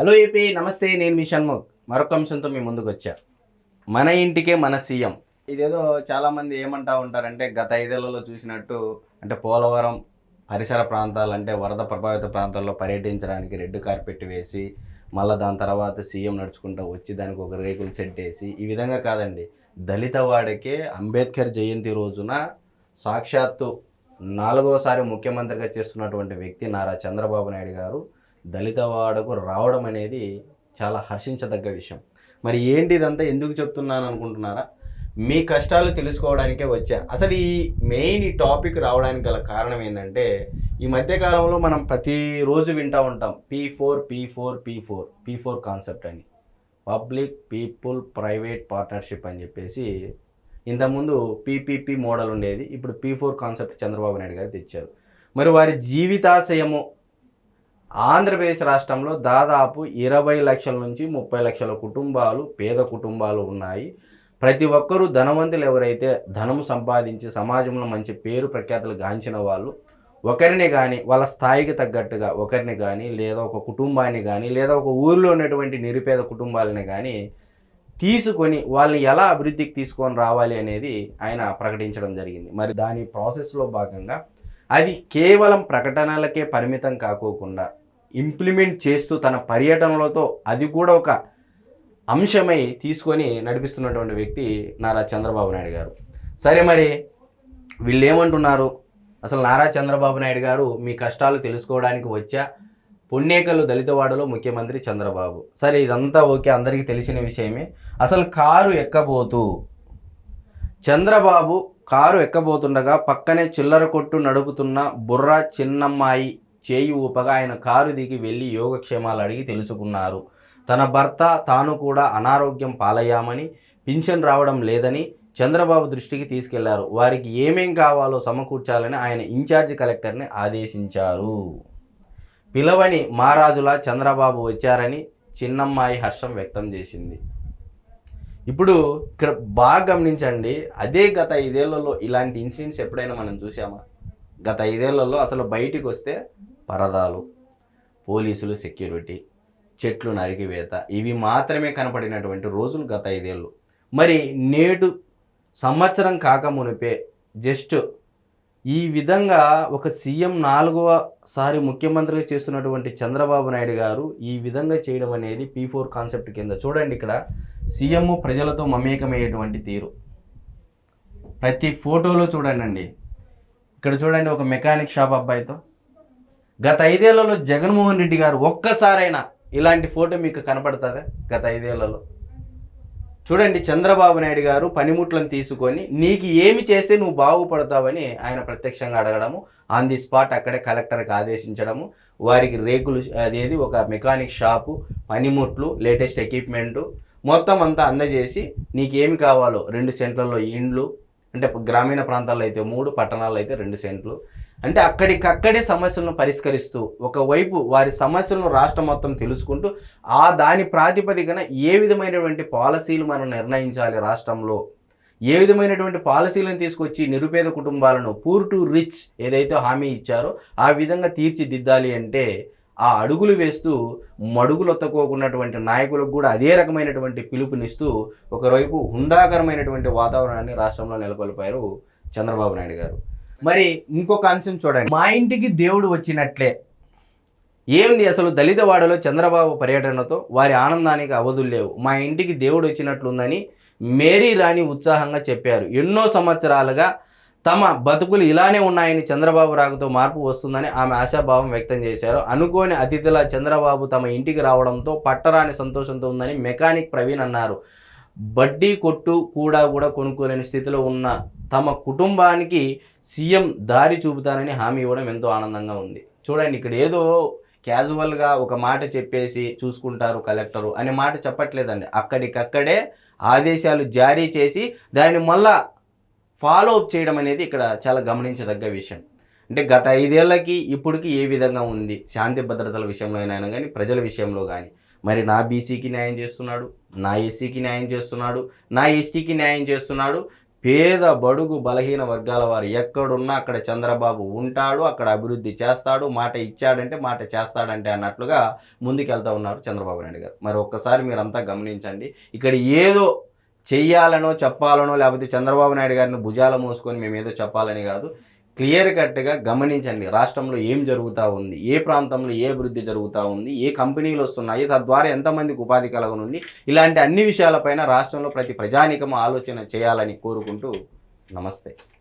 Hello AP నమస్తే నేను మీ షణ్ముఖ్. మరొక అంశంతో మీ ముందుకు వచ్చా మన ఇంటికే మన సీఎం. ఇదేదో చాలామంది ఏమంటా ఉంటారంటే గత ఐదేళ్ళలో చూసినట్టు అంటే పోలవరం పరిసర ప్రాంతాలు అంటే వరద ప్రభావిత ప్రాంతాల్లో పర్యటించడానికి రెడ్ కార్పెట్ వేసి మళ్ళీ దాని తర్వాత సీఎం నడుచుకుంటూ వచ్చి దానికి ఒక రేకులు సెట్ వేసి ఈ విధంగా కాదండి. దళిత వాడికే అంబేద్కర్ జయంతి రోజున సాక్షాత్తు నాలుగోసారి ముఖ్యమంత్రిగా చేస్తున్నటువంటి వ్యక్తి నారా చంద్రబాబు నాయుడు గారు దళిత వాడకు రావడం అనేది చాలా హర్షించదగ్గ విషయం. మరి ఏంటి ఇదంతా ఎందుకు చెప్తున్నాను అనుకుంటున్నారా మీ కష్టాలు తెలుసుకోవడానికే వచ్చా. అసలు ఈ మెయిన్ ఈ టాపిక్ రావడానికి గల కారణం ఏంటంటే ఈ మధ్యకాలంలో మనం ప్రతిరోజు వింటూ ఉంటాం P four P four P four P four concept అని. పబ్లిక్ పీపుల్ ప్రైవేట్ పార్ట్నర్షిప్ అని చెప్పేసి ఇంతకుముందు పీపీపీ మోడల్ ఉండేది. ఇప్పుడు P four concept Chandrababu Naidu గారు తెచ్చారు. మరి వారి జీవితాశయము ఆంధ్రప్రదేశ్ రాష్ట్రంలో దాదాపు ఇరవై లక్షల నుంచి ముప్పై లక్షల కుటుంబాలు పేద కుటుంబాలు ఉన్నాయి. ప్రతి ఒక్కరూ ధనవంతులు ఎవరైతే ధనము సంపాదించి సమాజంలో మంచి పేరు ప్రఖ్యాతులు గాంచిన వాళ్ళు ఒకరిని కానీ వాళ్ళ స్థాయికి తగ్గట్టుగా ఒకరిని కానీ లేదా ఒక కుటుంబాన్ని కానీ లేదా ఒక ఊరిలో ఉన్నటువంటి నిరుపేద కుటుంబాలని కానీ తీసుకొని వాళ్ళని ఎలా అభివృద్ధికి తీసుకొని రావాలి అనేది ఆయన ప్రకటించడం జరిగింది. మరి దాని ప్రాసెస్లో భాగంగా అది కేవలం ప్రకటనలకే పరిమితం కాకోకుండా ఇంప్లిమెంట్ చేస్తూ తన పర్యటనలతో అది కూడా ఒక అంశమై తీసుకొని నడిపిస్తున్నటువంటి వ్యక్తి నారా చంద్రబాబు నాయుడు గారు. సరే మరి వీళ్ళు ఏమంటున్నారు అసలు నారా చంద్రబాబు నాయుడు గారు మీ కష్టాలు తెలుసుకోవడానికి వచ్చా? పుణ్యేకలు దళితవాడలో ముఖ్యమంత్రి చంద్రబాబు. సరే ఇదంతా ఓకే అందరికీ తెలిసిన విషయమే. అసలు కారు ఎక్కబోతూ? చంద్రబాబు కారు ఎక్కబోతుండగా పక్కనే చిల్లర కొట్టు నడుపుతున్న బుర్ర చిన్నమ్మాయి చేయి ఊపగా ఆయన కారు దిగి వెళ్ళి యోగక్షేమాలు అడిగి తెలుసుకున్నారు. తన భర్త తాను కూడా అనారోగ్యం పాలయ్యామని పింఛన్ రావడం లేదని చంద్రబాబు దృష్టికి తీసుకెళ్ళారు. వారికి ఏమేం కావాలో సమకూర్చాలని ఆయన ఇన్ఛార్జి కలెక్టర్ని ఆదేశించారు. పిలవని మహారాజులా చంద్రబాబు వచ్చారని చిన్నమ్మాయి హర్షం వ్యక్తం చేసింది. ఇప్పుడు ఇక్కడ బాగా గమనించండి అదే గత ఐదేళ్ళలో ఇలాంటి ఇన్సిడెంట్స్ ఎప్పుడైనా మనం చూసామా? గత ఐదేళ్ళలో అసలు బయటికి వస్తే పరదాలు పోలీసులు సెక్యూరిటీ చెట్లు నరికివేత ఇవి మాత్రమే కనపడినటువంటి రోజులు గత ఐదేళ్ళు. మరి నేడు సంవత్సరం కాక మునిపే జస్ట్ ఈ విధంగా ఒక సీఎం నాలుగవ సారి ముఖ్యమంత్రిగా చేస్తున్నటువంటి చంద్రబాబు నాయుడు గారు ఈ విధంగా చేయడం అనేది పీ ఫోర్ కాన్సెప్ట్ కింద చూడండి ఇక్కడ. సీఎం ప్రజలతో మమేకమయ్యేటువంటి తీరు. ప్రతి ఫోటోలో చూడండి అండి ఇక్కడ చూడండి ఒక మెకానిక్ షాప్ అబ్బాయితో. గత ఐదేళ్ళలో జగన్మోహన్ రెడ్డి గారు ఒక్కసారైనా ఇలాంటి ఫోటో మీకు కనపడుతుందా? గత ఐదేళ్ళలో. చూడండి చంద్రబాబు నాయుడు గారు పనిముట్లను తీసుకొని నీకు ఏమి చేస్తే నువ్వు బాగుపడతావని ఆయన ప్రత్యక్షంగా అడగడము ఆన్ ది స్పాట్ అక్కడే కలెక్టర్కి ఆదేశించడము వారికి రేకులు అదేది ఒక మెకానిక్ షాపు పనిముట్లు లేటెస్ట్ ఎక్విప్మెంటు మొత్తం అంతా అందజేసి నీకేమి కావాలో రెండు సెంట్లలో ఇండ్లు అంటే గ్రామీణ ప్రాంతాల్లో అయితే మూడు పట్టణాల్లో అయితే రెండు సెంట్లు అంటే అక్కడికక్కడే సమస్యలను పరిష్కరిస్తూ ఒకవైపు వారి సమస్యలను రాష్ట్రం మొత్తం తెలుసుకుంటూ ఆ దాని ప్రాతిపదికన ఏ విధమైనటువంటి పాలసీలు మనం నిర్ణయించాలి రాష్ట్రంలో? ఏ విధమైనటువంటి పాలసీలను తీసుకొచ్చి నిరుపేద కుటుంబాలను పూర్ టు రిచ్ ఏదైతే హామీ ఇచ్చారో ఆ విధంగా తీర్చిదిద్దాలి అంటే ఆ అడుగులు వేస్తూ మడుగులు ఒత్తకోకున్నటువంటి నాయకులకు కూడా అదే రకమైనటువంటి పిలుపునిస్తూ ఒకవైపు హుందాకరమైనటువంటి వాతావరణాన్ని రాష్ట్రంలో నెలకొల్పారు చంద్రబాబు నాయుడు గారు. మరి ఇంకొక అంశం చూడండి. మా ఇంటికి దేవుడు వచ్చినట్లే. ఏంది అసలు దళితవాడలో చంద్రబాబు పర్యటనతో వారి ఆనందానికి అవధులు లేవు. మా ఇంటికి దేవుడు వచ్చినట్లుందని మేరీ రాణి ఉత్సాహంగా చెప్పారు. ఎన్నో సంవత్సరాలుగా తమ బతుకులు ఇలానే ఉన్నాయని చంద్రబాబు రాకతో మార్పు వస్తుందని ఆమె ఆశాభావం వ్యక్తం చేశారు. అనుకోని అతిథుల చంద్రబాబు తమ ఇంటికి రావడంతో పట్టరాని సంతోషంతో ఉందని మెకానిక్ ప్రవీణ్ అన్నారు. బడ్డీ కొట్టు కూడా కూడా కొనుక్కోలేని స్థితిలో ఉన్న తమ కుటుంబానికి సీఎం దారి చూపుతానని హామీ ఇవ్వడం ఎంతో ఆనందంగా ఉంది. చూడండి ఇక్కడ ఏదో క్యాజువల్గా ఒక మాట చెప్పేసి చూసుకుంటారు కలెక్టరు అనే మాట చెప్పట్లేదండి. అక్కడికక్కడే ఆదేశాలు జారీ చేసి దాన్ని మళ్ళా ఫాలో అప్ చేయడం అనేది ఇక్కడ చాలా గమనించదగ్గ విషయం. అంటే గత ఐదేళ్ళకి ఇప్పటికి ఏ విధంగా ఉంది? శాంతి భద్రతల విషయంలో అయినా కానీ ప్రజల విషయంలో కానీ. మరి నా బీసీకి న్యాయం చేస్తున్నాడు నా ఎస్సీకి న్యాయం చేస్తున్నాడు నా ఎస్టీకి న్యాయం చేస్తున్నాడు పేద బడుగు బలహీన వర్గాల వారు ఎక్కడున్నా అక్కడ చంద్రబాబు ఉంటాడు అక్కడ అభివృద్ధి చేస్తాడు మాట ఇచ్చాడంటే మాట చేస్తాడంటే అన్నట్లుగా ముందుకెళ్తా ఉన్నారు చంద్రబాబు నాయుడు గారు. మరి ఒక్కసారి మీరంతా గమనించండి ఇక్కడ ఏదో చెయ్యాలనో చెప్పాలనో లేకపోతే చంద్రబాబు నాయుడు గారిని భుజాల మోసుకొని మేము ఏదో చెప్పాలని కాదు క్లియర్ కట్గా గమనించండి రాష్ట్రంలో ఏం జరుగుతూ ఉంది ఏ ప్రాంతంలో ఏ అభివృద్ధి జరుగుతూ ఉంది ఏ కంపెనీలు వస్తున్నాయి తద్వారా ఎంతమందికి ఉపాధి కలగనుంది ఇలాంటి అన్ని విషయాలపైన రాష్ట్రంలో ప్రతి ప్రజానికము ఆలోచన చేయాలని కోరుకుంటూ నమస్తే.